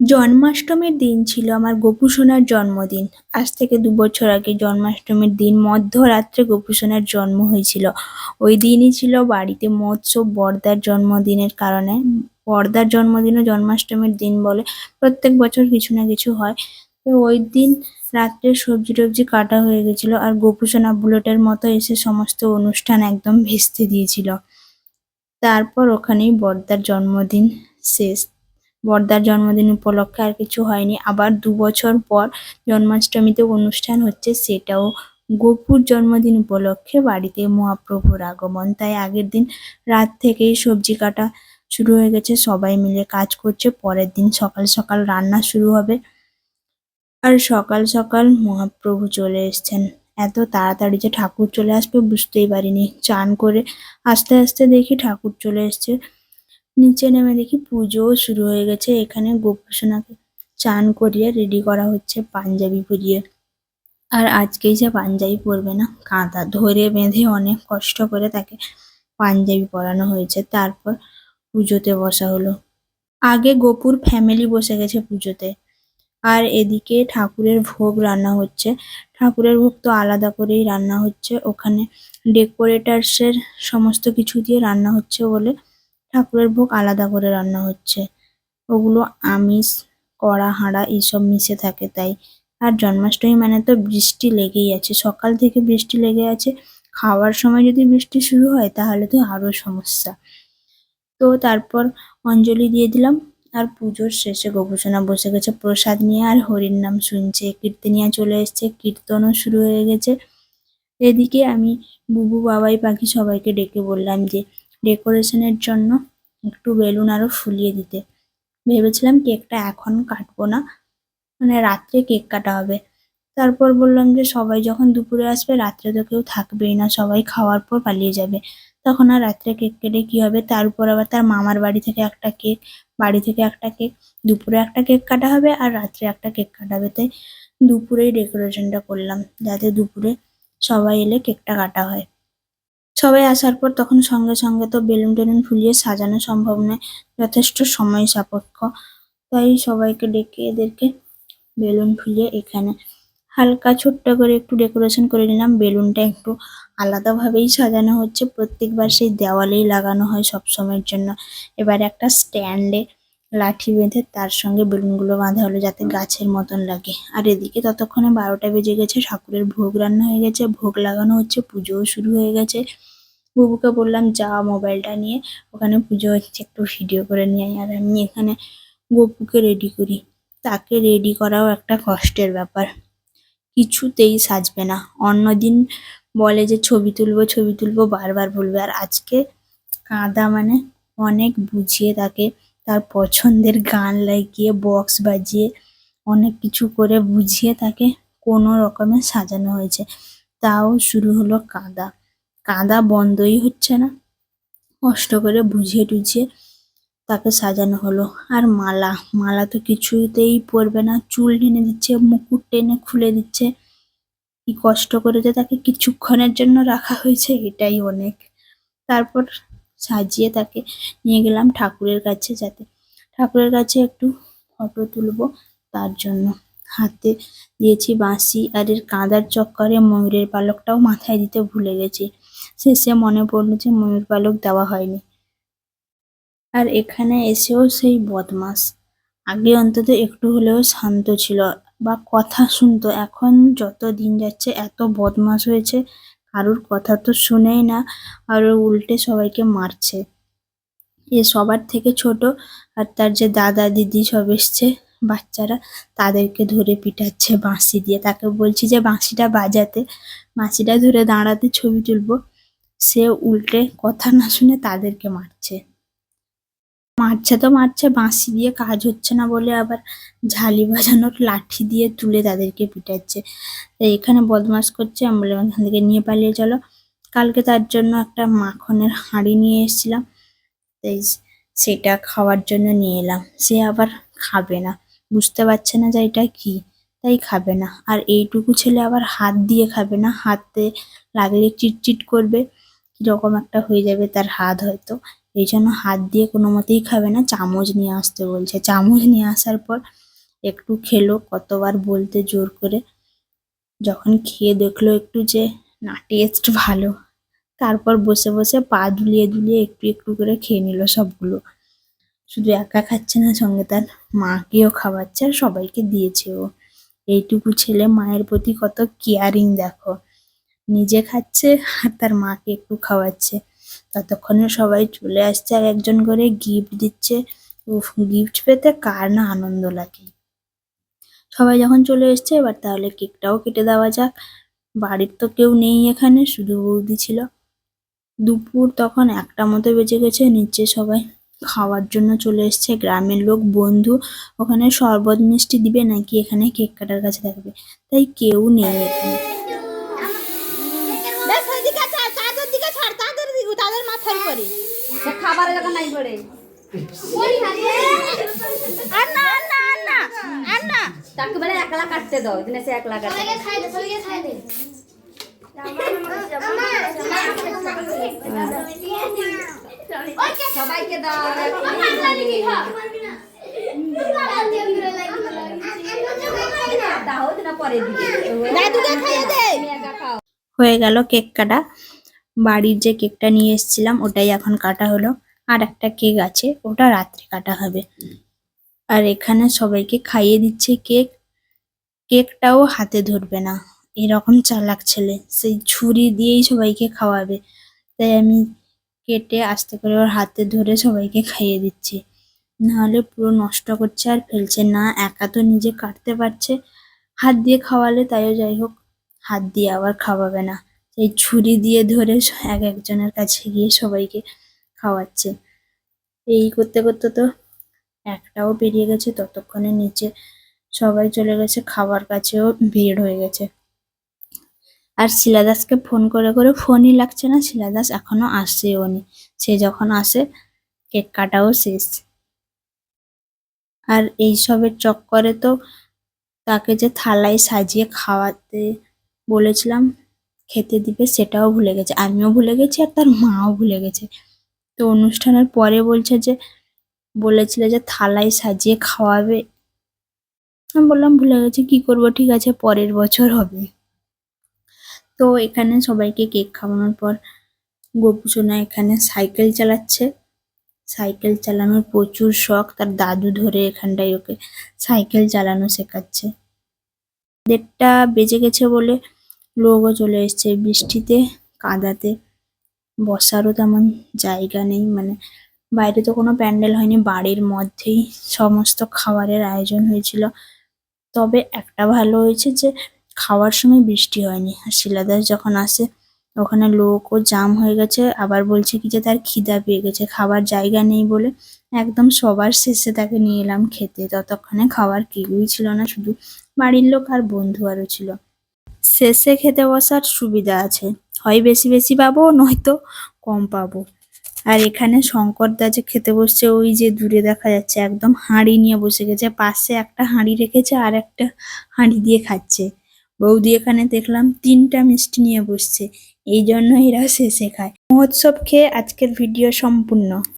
জন্মাষ্টমীর দিন ছিল আমার গোপু সোনার জন্মদিন। আজ থেকে দু বছর আগে জন্মাষ্টমীর দিন মধ্যরাত্রে গোপু সোনার জন্ম হয়েছিল। ওই দিনই ছিল বাড়িতে মৎস্য বর্দার জন্মদিনের কারণে। বর্দার জন্মদিনও জন্মাষ্টমীর দিন বলে প্রত্যেক বছর কিছু না কিছু হয়। তো ওই দিন রাত্রে সবজি টবজি কাটা হয়ে গেছিল আর গোপু সোনা বুলেটের মতো এসে সমস্ত অনুষ্ঠান একদম ভেস্তে দিয়েছিল। তারপর ওখানেই বর্দার জন্মদিন শেষ। বর্দার জন্মদিন উপলক্ষে আর কিছু হয়নি। আবার দু বছর পর জন্মাষ্টমীতে অনুষ্ঠান হচ্ছে সেটাও। গোপুর জন্মদিন উপলক্ষে বাড়িতে মহাপ্রভুর আগমন। তাই আগের দিন রাত থেকেই সবজি কাটা শুরু হয়ে গেছে। সবাই মিলে কাজ করছে। পরের দিন সকাল সকাল রান্না শুরু হবে। আর সকাল সকাল মহাপ্রভু চলে এসেছেন। এত তাড়াতাড়ি যে ঠাকুর চলে আসবে বুঝতেই পারিনি। চান করে আস্তে আস্তে দেখি ঠাকুর চলে এসছে। নিচে নেমে দেখি পুজোও শুরু হয়ে গেছে। এখানে গোপুসোনাকে চান করিয়ে রেডি করা হচ্ছে পাঞ্জাবি পরিয়ে। আর আজকেই যে পাঞ্জাবি পরবে না, কাঁথা ধরে বেঁধে অনেক কষ্ট করে তাকে পাঞ্জাবি পরানো হয়েছে। তারপর পুজোতে বসা হলো। আগে গোপুর ফ্যামিলি বসে গেছে পুজোতে। আর এদিকে ঠাকুরের ভোগ রান্না হচ্ছে। ঠাকুরের ভোগ তো আলাদা করেই রান্না হচ্ছে। ওখানে ডেকোরেটার্সের সমস্ত কিছু দিয়ে রান্না হচ্ছে বলে ঠাকুরের ভোগ আলাদা করে রান্না হচ্ছে। ওগুলো আমিষ, কড়া, হাঁড়া এইসব মিশে থাকে তাই। আর জন্মাষ্টমী মানে তো বৃষ্টি লেগেই আছে। সকাল থেকে বৃষ্টি লেগে আছে। খাওয়ার সময় যদি বৃষ্টি শুরু হয় তাহলে তো আরও সমস্যা। তো তারপর অঞ্জলি দিয়ে দিলাম। আর পুজোর শেষে গোপুসোনা বসে গেছে। প্রসাদ নিয়ে আর হরির নাম শুনছে। কীর্তনিয়া চলে এসছে। কীর্তনও শুরু হয়ে গেছে। এদিকে আমি বুবু, বাবাই, পাখি সবাইকে ডেকে বললাম যে ডেকোরেশনের জন্য একটু বেলুন আরও ফুলিয়ে দিতে। ভেবেছিলাম কেকটা এখন কাটবো না মানে রাত্রে কেক কাটা হবে। তারপর বললাম যে, সবাই যখন দুপুরে আসবে, রাত্রে তো কেউ থাকবেই না, সবাই খাওয়ার পর পালিয়ে যাবে। তখন আর রাত্রে কেক কেটে কি হবে? তার উপর আবার তার মামার বাড়ি থেকে একটা কেক, বাড়ি থেকে একটা কেক, দুপুরে একটা কেক কাটা হবে আর রাত্রে একটা কেক কাটাবে তাই দুপুরেই ডেকোরেশনটা করলাম, যাতে দুপুরে সবাই এলে কেকটা কাটা হয়। সবাই আসার পর তখন সঙ্গে সঙ্গে তো বেলুন টেলুন ফুলিয়ে সাজানো সম্ভব নয়, যথেষ্ট সময় সাপেক্ষ। তাই সবাইকে ডেকে এদেরকে বেলুন ফুলিয়ে এখানে হালকা ছোট্ট করে একটু ডেকোরেশন করে নিলাম। বেলুনটা একটু আলাদাভাবেই সাজানো হচ্ছে। প্রত্যেকবার সেই দেওয়ালেই লাগানো হয় সব সময়ের জন্য। এবার একটা স্ট্যান্ডে লাঠি বেঁধে তার সঙ্গে বেলুনগুলো বাঁধা হলো যাতে গাছের মতন লাগে। আর এদিকে ততক্ষণে বারোটা বেজে গেছে, ঠাকুরের ভোগ রান্না হয়ে গেছে, ভোগ লাগানো হচ্ছে, পুজোও শুরু হয়ে গেছে। বুবুকে বললাম, যা মোবাইলটা নিয়ে, ওখানে পুজো হচ্ছে, একটু ভিডিও করে নিয়ে। আর আমি এখানে গপুকে রেডি করি। তাকে রেডি করাও একটা কষ্টের ব্যাপার। কিছুতেই সাজবে না। অন্যদিন বলে যে, ছবি তুলবো ছবি তুলবো, বারবার বলবে। আর আজকে কাঁদা মানে অনেক বুঝিয়ে তাকে তার পছন্দের গান লাগিয়ে বক্স বাজিয়ে, অনেক কিছু করে বুঝিয়ে তাকে কোনো রকমে সাজানো হয়েছে। তাও শুরু হলো কাঁদা। কাঁদা বন্ধই হচ্ছে না। কষ্ট করে বুঝিয়ে টুঝিয়ে তাকে সাজানো হলো। আর মালা মালা তো কিছুতেই পরবে না। চুল টেনে দিচ্ছে, মুকুট টেনে খুলে দিচ্ছে। কি কষ্ট করে যে তাকে কিছুক্ষণের জন্য রাখা হয়েছে, এটাই অনেক। তারপর সাজিয়ে তাকে নিয়ে গেলাম ঠাকুরের কাছে যাতে। ঠাকুরের কাছে একটু ফটো তুলবো তার জন্য। হাতে দিয়েছি বাঁশি আর এর কাঁদার চক্করে ময়ূরের পালকটাও মাথায় দিতে ভুলে গেছি। শেষে মনে পড়ল যে ময়ূর পালক দেওয়া হয়নি। আর এখানে এসেও সেই বদমাস। আগে অন্তত একটু হলেও শান্ত ছিল। বা কথা শুনতো। এখন যত দিন যাচ্ছে এত বদমাস হয়েছে। কারোর কথা তো শুনেই না, আর উল্টে সবাইকে মারছে। এ সবার থেকে ছোট আর তার যে দাদা, দিদি সব এসছে, বাচ্চারা তাদেরকে ধরে পিটাচ্ছে বাঁশি দিয়ে। তাকে বলছি যে, বাঁশিটা বাজাতে, বাঁশিটা ধরে দাঁড়াতে ছবি তুলবো। সে উল্টে কথা না শুনে তাদেরকে মারছে। মারছে তো মারছে, বাঁশি দিয়ে কাজ হচ্ছে না বলে আবার ঝালি বাজানোর লাঠি দিয়ে তুলে তাদেরকে পিটাচ্ছে। এখানে বদমাস করছে আমি বললাম এখান থেকে নিয়ে পালিয়ে চলো। কালকে তার জন্য একটা মাখনের হাঁড়ি নিয়ে এসেছিলাম। তাই সেটা খাওয়ার জন্য নিয়ে এলাম। সে আবার খাবে না। বুঝতে পারছে না যে এটা কি, তাই খাবে না। আর এইটুকু ছেলে আবার হাত দিয়ে খাবে না। হাতে লাগলে চিটচিট করবে, কীরকম একটা হয়ে যাবে তার হাত হয়তো। এই জন্য হাত দিয়ে কোনো মতেই খাবে না, চামচ নিয়ে আসতে বলছে। চামচ নিয়ে আসার পর একটু খেলো, কতবার বলতে জোর করে। যখন খেয়ে দেখল একটু যে না টেস্ট ভালো। তারপর বসে বসে পা দুলিয়ে দুলিয়ে একটু একটু করে খেয়ে নিল সবগুলো। শুধু একা খাচ্ছে না সঙ্গে তার মাকেও খাওয়াচ্ছে আর সবাইকে দিয়েছে ও। এইটুকু ছেলে মায়ের প্রতি কত কেয়ারিং দেখো। নিজে খাচ্ছে আর তার মাকে একটু খাওয়াচ্ছে। ততক্ষণে সবাই চলে আসছে আর একজন করে গিফট দিচ্ছে। উফ গিফট পেতে কার না আনন্দ লাগে। সবাই যখন চলে এসছে, এবার তাহলে কেকটাও কেটে দেওয়া যাক। বাড়ির তো কেউ নেই এখানে, শুধু বৌদি ছিল। দুপুর তখন একটা মতো বেজে গেছে, নিচে সবাই খাওয়ার জন্য চলে এসছে। গ্রামের লোক, বন্ধু, ওখানে শরবত মিষ্টি দিবে নাকি এখানে কেক কাটার কাছে থাকবে? তাই কেউ নেই এখানে। নাই পড়ে তাকে বলে একলা কাটতে দাও দিনে সে একলা কাটে। সবাইকে দাও। খাও। হয়ে গেল কেক কাটা। বাড়ির যে কেকটা নিয়ে এসেছিলাম ওটাই এখন কাটা হলো। আর একটা কেক আছে, ওটা রাত্রে কাটা হবে। আর এখানে সবাইকে খাইয়ে দিচ্ছে কেক। কেকটাও হাতে ধরবে না। এরকম চালাক ছেলে, সেই ছুরি দিয়েই সবাইকে খাওয়াবে। তাই আমি কেটে আস্তে করে ওর হাতে ধরে সবাইকে খাইয়ে দিচ্ছি। নাহলে পুরো নষ্ট করছে আর ফেলছে না, একা তো নিজে কাটতে পারছে। হাত দিয়ে খাওয়ালে তাইও যাই হোক, হাত দিয়ে আবার খাওয়াবে না। সেই ছুরি দিয়ে ধরে এক একজনের কাছে গিয়ে সবাইকে খাওয়াচ্ছে। এই করতে করতে তো একটাও পেরিয়ে গেছে, ততক্ষণে নিচে সবাই চলে গেছে, খাবার কাছেও ভিড় হয়ে গেছে। আর শিলাদাসকে ফোন করে করে ফোনই লাগছে না, শিলাদাস এখনও আসছেও নি। সে যখন আসে, কেক কাটাও শেষ। আর এইসবের চক্করে তো তাকে যে থালায় সাজিয়ে খাওয়াতে বলেছিলাম, খেতে দিবে সেটাও ভুলে গেছে। আমিও ভুলে গেছি আর তার মাও ভুলে গেছে। তো অনুষ্ঠানের পরে বলছে যে, বলেছিল যে থালায় সাজিয়ে খাওয়াবে। আমি বললাম, ভুলে গেছি, কি করব? ঠিক আছে, পরের বছর হবে। তো এখানে সবাইকে কেক খাওয়ানোর পর গোপুসোনা এখানে সাইকেল চালাচ্ছে। সাইকেল চালানোর প্রচুর শখ, তার দাদু ধরে এখানটায় ওকে সাইকেল চালানো শেখাচ্ছে। দেড়টা বেজে গেছে বলে লোকও চলে এসছে বৃষ্টিতে, কাদাতে। বসারও তেমন জায়গা নেই মানে বাইরে তো কোনো প্যান্ডেল হয়নি, বাড়ির মধ্যেই সমস্ত খাবারের আয়োজন হয়েছিল। তবে একটা ভালো হয়েছে যে খাওয়ার সময় বৃষ্টি হয়নি, আর শিলাদাস যখন আসে, ওখানে লোকও জাম হয়ে গেছে, আবার বলছে কি যে তার খিদা পেয়ে গেছে, খাবার জায়গা নেই বলে একদম সবার শেষে তাকে নিয়ে এলাম খেতে, ততক্ষণে খাওয়ার কেউই ছিল না, শুধু বাড়ির লোক আর বন্ধু আরও ছিল। শেষে খেতে বসার সুবিধা আছে। হয় বেশি বেশি পাবো, নয়তো কম পাবো। আর এখানে শঙ্কর দা যে খেতে বসছে, ওই যে দূরে দেখা যাচ্ছে, একদম হাঁড়ি নিয়ে বসে গেছে। পাশে একটা হাঁড়ি রেখেছে আর একটা হাঁড়ি দিয়ে খাচ্ছে। বৌদি এখানে দেখলাম তিনটা মিষ্টি নিয়ে বসছে, এই জন্য এরা শেষে খায়। মহোৎসব খেয়ে আজকের ভিডিও সম্পূর্ণ।